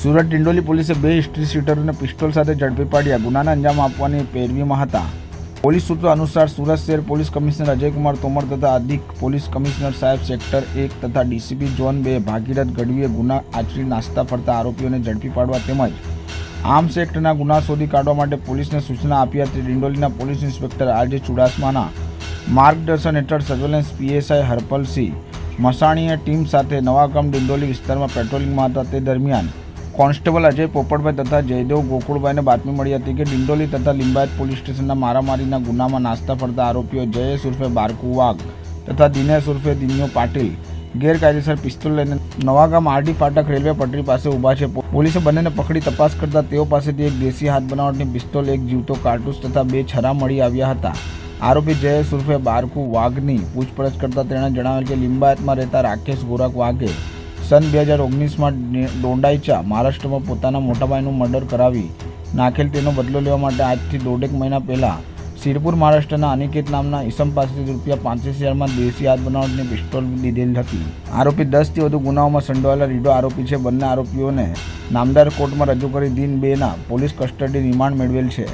સુરત ડિંડોલી પોલીસે બે history શીટરોને pistol સાથે ઝડપી પાડ્યા. ગુનાને અંજામ આપવાની પેરવીમાં હતા. પોલીસ સૂત્રો અનુસાર સુરત શહેર પોલીસ કમિશનર અજયકુમાર તોમર તથા અધિક પોલીસ કમિશનર સાહેબ સેક્ટર એક તથા ડીસીપી ઝોન બે ભાગીરથ ગઢવીએ ગુના આચરી નાસ્તા ફરતા આરોપીઓને ઝડપી પાડવા તેમજ આર્મ્સ એક્ટના ગુના શોધી કાઢવા માટે પોલીસને સૂચના આપી હતી. ડિંડોલીના પોલીસ ઇન્સ્પેક્ટર આરજે ચુડાસમાના માર્ગદર્શન હેઠળ સર્વેલન્સ પીએસઆઈ હરપલસિંહ મસાણીએ ટીમ સાથે નવાગામ ડિંડોલી વિસ્તારમાં પેટ્રોલિંગમાં હતા. તે દરમિયાન કોન્સ્ટેબલ અજય પોપટભાઈ તથા જયદેવ ગોકુળભાઈને બાતમી મળી હતી કે ડિંડોલી તથા લિંબાયત પોલીસ સ્ટેશનના મારામારીના ગુનામાં નાસ્તા ફરતા આરોપીઓ જયેશ ઉર્ફે બારકુ વાઘ તથા દિનેશ ઉર્ફે દિન્યો પાટીલ ગેરકાયદેસર પિસ્તોલ લઈને નવાગામ આરડી ફાટક રેલવે પટરી પાસે ઊભા છે. પોલીસે બંનેને પકડી તપાસ કરતા તેઓ પાસેથી એક દેશી હાથ બનાવટની પિસ્તોલ, એક જીવતો કારતૂસ તથા બે છરા મળી આવ્યા હતા. આરોપી જયેશ ઉર્ફે બારકુ વાઘની પૂછપરછ કરતા તેણે જણાવેલ કે લિંબાયતમાં રહેતા રાકેશ ગોરખ વાઘે સન બે હજાર ઓગણીસમાં ડોંડાઈચા મહારાષ્ટ્રમાં પોતાના મોટાભાઈનું મર્ડર કરાવી નાખેલ તેનો બદલો લેવા માટે આજથી દોઢેક મહિના પહેલાં સિરપુર મહારાષ્ટ્રના અનિકેત નામના ઈસમ પાસેથી રૂપિયા પાંત્રીસ હજારમાં દેશી હાથ બનાવટની પિસ્તોલ લીધેલ હતી. આરોપી દસથી વધુ ગુનાઓમાં સંડોવાયેલા રીડો આરોપી છે. બંને આરોપીઓને નામદાર કોર્ટમાં રજૂ કરી દિન બેના પોલીસ કસ્ટડી રિમાન્ડ મેળવેલ છે.